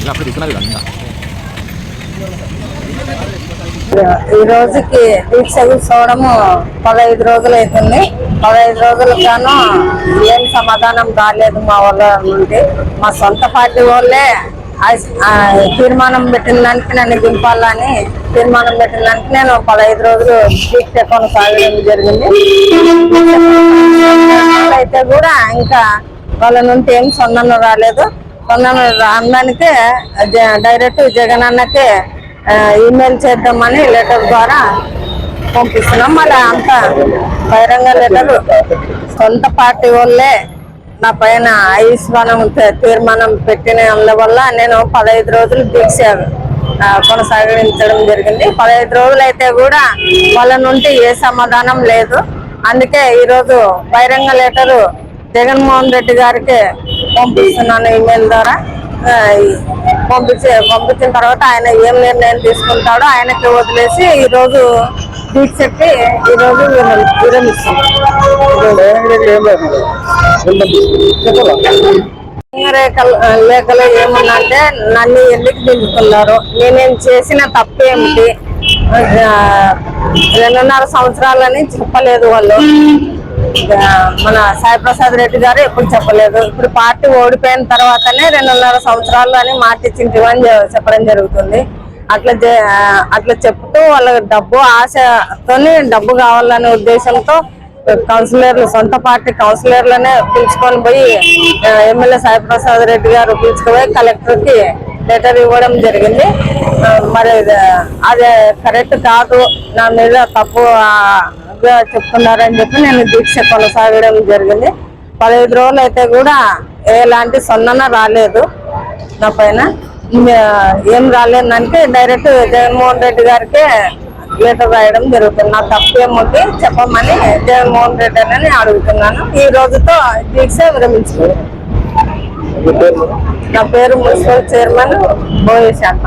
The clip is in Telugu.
ఇలా కదా ఇంకా. ఈ రోజుకి దీక్ష కూర్చోవడము పదహైదు రోజులు అవుతుంది పదహైదు రోజులకు గాను ఏం సమాధానం రాలేదు మా వాళ్ళ నుండి. మా సొంత పార్టీ వాళ్ళే తీర్మానం పెట్టిన దానికి నన్ను దింపాలని తీర్మానం పెట్టిన దానికి నేను పదహైదు రోజులు దీక్ష కొనసాగడం జరిగింది. అయితే కూడా ఇంకా వాళ్ళ నుండి ఏం సొందన రాలేదు. సొందన రావడానికే డైరెక్ట్ జగన్ అన్నకే ఈమెయిల్ చేద్దామని లెటర్ ద్వారా పంపిస్తున్నాం. మళ్ళీ అంత బహిరంగ లెటర్. సొంత పార్టీ వాళ్ళే నా పైన ఆయుష్మానం తీర్మానం పెట్టిన వల్ల నేను పదహైదు రోజులు దీక్ష కొనసాగించడం జరిగింది. పదహైదు రోజులు అయితే కూడా వాళ్ళ నుండి ఏ సమాధానం లేదు. అందుకే ఈరోజు బహిరంగ లెటరు జగన్మోహన్ రెడ్డి గారికి పంపిస్తున్నాను ఈమెయిల్ ద్వారా. పంపించి పంపించిన తర్వాత ఆయన ఏం నిర్ణయం తీసుకుంటాడో ఆయనకి వదిలేసి ఈరోజు తీసు చెప్పి ఈరోజు రోజు విరమి- విరమిస్తున్నాం రేఖలు లేఖలు నన్ను ఎందుకు దింపుతున్నారు నేనేం చేసిన తప్పేమిటి? ఏమిటి రెండున్నర సంవత్సరాలని చెప్పలేదు వాళ్ళు. మన సాయి ప్రసాద్ రెడ్డి గారు ఎప్పుడు చెప్పలేదు. ఇప్పుడు పార్టీ ఓడిపోయిన తర్వాతనే రెండున్నర సంవత్సరాలు అని మాట ఇచ్చింటివని చెప్పడం జరుగుతుంది. అట్లా అట్లా చెప్తూ వాళ్ళ డబ్బు ఆశతోని డబ్బు కావాలనే ఉద్దేశంతో కౌన్సిలర్లు సొంత పార్టీ కౌన్సిలర్లనే పిలుచుకొని పోయి ఎమ్మెల్యే సాయి ప్రసాద్ రెడ్డి గారు పిలుచుకుపోయి కలెక్టర్కి లెటర్ ఇవ్వడం జరిగింది. మరి అది కరెక్ట్ కాదు. నా మీద తప్పు గా చెప్తున్నారని చెప్పి నేను దీక్ష కొనసాగడం జరిగింది. పదహైదు రోజులు అయితే కూడా ఎలాంటి సొన్నన రాలేదు నా పైన. ఏం రాలేదు దానికి డైరెక్ట్ జగన్మోహన్ రెడ్డి గారికి లెటర్ రాయడం జరుగుతుంది. నా తప్పేముంది చెప్పమని జగన్మోహన్ రెడ్డి అని అడుగుతున్నాను. ఈ రోజుతో దీక్ష విరమించుకున్నాను నా పేరు మున్సిపల్ చైర్మన్ బోయే శాఖ.